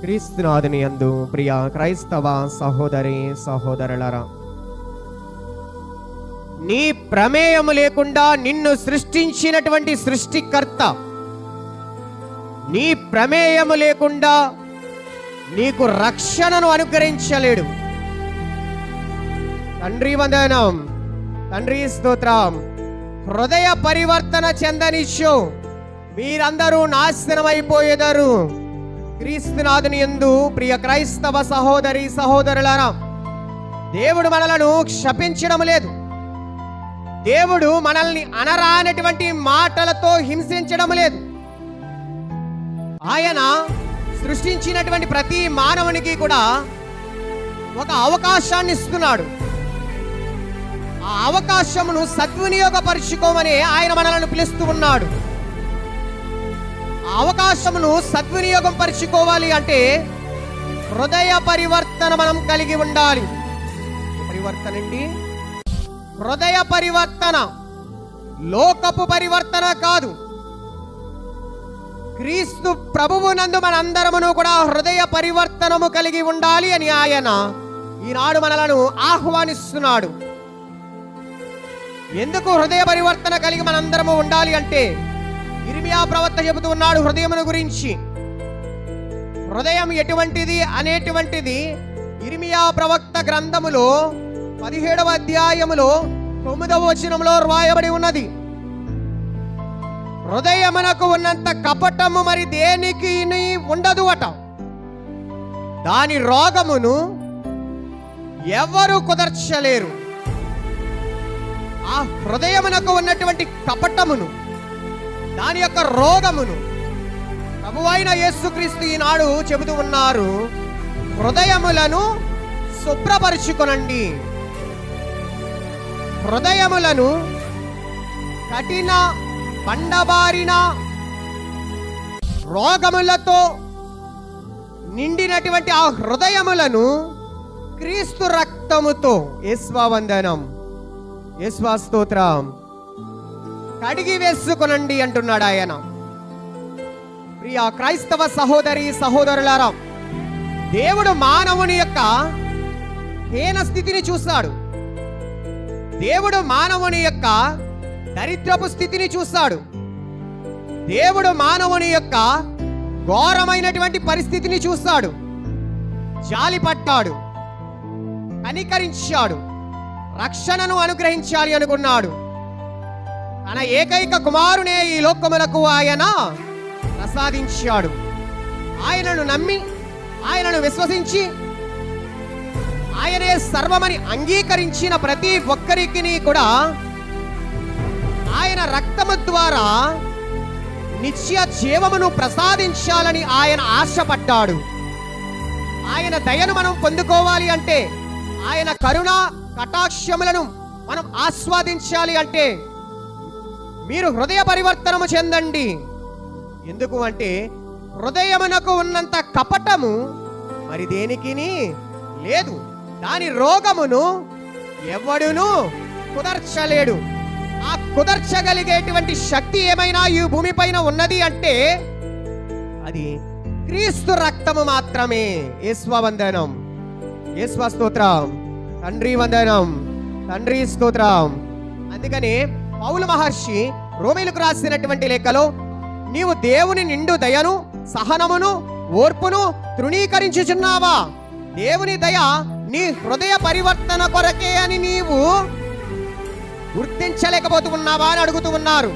క్రీస్తునాథుని యందు ప్రియ క్రైస్తవ సహోదరి సహోదరులరా నీ ప్రమేయము లేకుండా నిన్ను సృష్టించినటువంటి సృష్టికర్త నీ ప్రమేయము లేకుండా నీకు రక్షణను అనుగ్రహించలేడు. తండ్రి వందనం తండ్రి స్తోత్రం హృదయ పరివర్తన చెందనిచ్చు. మీరందరూ నాశనమైపోయేదారు. క్రీస్తునాథుని ఎందు ప్రియ క్రైస్తవ సహోదరి సహోదరులారా దేవుడు మనలను క్షపించడం లేదు. దేవుడు మనల్ని అనరానటువంటి మాటలతో హింసించడం లేదు. ఆయన సృష్టించినటువంటి ప్రతి మానవునికి కూడా ఒక అవకాశాన్ని ఇస్తున్నాడు. ఆ అవకాశమును సద్వినియోగపరుచుకోమని ఆయన మనలను పిలుస్తూ ఉన్నాడు. అవకాశమును సద్వినియోగం పరుచుకోవాలి అంటే హృదయ పరివర్తన మనం కలిగి ఉండాలి. పరివర్తన అండి హృదయ పరివర్తన. లోకపు పరివర్తన కాదు. క్రీస్తు ప్రభువునందు మనందరమును కూడా హృదయ పరివర్తనము కలిగి ఉండాలి అని ఆయన ఈనాడు మనలను ఆహ్వానిస్తున్నాడు. ఎందుకు హృదయ పరివర్తన కలిగి మనందరము ఉండాలి అంటే ఇరిమియా ప్రవక్త చెబుతూ ఉన్నాడు హృదయమును గురించి. హృదయం ఎటువంటిది? అనేటువంటిది ఇరిమియా ప్రవక్త గ్రంథములో పదిహేడవ అధ్యాయములో తొమ్మిదవ వచనంలో రాయబడి ఉన్నది. హృదయమునకు ఉన్నంత కపటము మరి దేనికి ఉండదు అట. దాని రోగమును ఎవరు కుదర్చలేరు. ఆ హృదయమునకు ఉన్నటువంటి కపటమును దాని యొక్క రోగమును ప్రభువైన యేసుక్రీస్తు ఈనాడు చెబుతూ ఉన్నారు. హృదయములను శుభ్రపరుచుకొనండి. హృదయములను కఠిన బండబారిన రోగములతో నిండినటువంటి ఆ హృదయములను క్రీస్తు రక్తముతో. యస్వావందనం యస్వా స్తోత్రం. కడిగి వేసుకునండి అంటున్నాడు ఆయన. ప్రియ క్రైస్తవ సహోదరి సహోదరులారా దేవుడు మానవుని యొక్క హీన స్థితిని చూస్తాడు దేవుడు మానవుని యొక్క దరిద్రపు స్థితిని చూస్తాడు దేవుడు మానవుని యొక్క ఘోరమైనటువంటి పరిస్థితిని చూస్తాడు జాలి పట్టాడు. కనికరించాడు. రక్షణను అనుగ్రహించాలి అనుకున్నాడు. తన ఏకైక కుమారునే ఈ లోకములకు ఆయన ప్రసాదించాడు. ఆయనను నమ్మి ఆయనను విశ్వసించి ఆయనే సర్వమని అంగీకరించిన ప్రతి ఒక్కరికి కూడా ఆయన రక్తము ద్వారా నిత్య జీవమును ప్రసాదించాలని ఆయన ఆశపడ్డాడు. ఆయన దయను మనం పొందుకోవాలి అంటే ఆయన కరుణ కటాక్షములను మనం ఆస్వాదించాలి అంటే మీరు హృదయ పరివర్తనము చెందండి. ఎందుకు అంటే హృదయమునకు ఉన్నంత కపటము మరి దేనికిని? లేదు. దాని రోగమును ఎవడును కుదర్చలేడు. ఆ కుదర్చగలిగేటువంటి శక్తి ఏమైనా ఈ భూమిపైన ఉన్నది అంటే అది క్రీస్తు రక్తము మాత్రమే. యేస్వవందనం యేస్వ స్తోత్రం. తండ్రి వందనం. తండ్రి స్తోత్రం. అందుకని పౌల మహర్షి రోమిలకు రాసినటువంటి లేఖలో నీవు దేవుని నిండు దయను సహనమును ఓర్పును తృణీకరించుచున్నావా? దేవుని దయ నీ హృదయ పరివర్తన కొరకే అని నీవు గుర్తించలేకపోతూ ఉన్నావా? అని అడుగుతూ ఉన్నారు.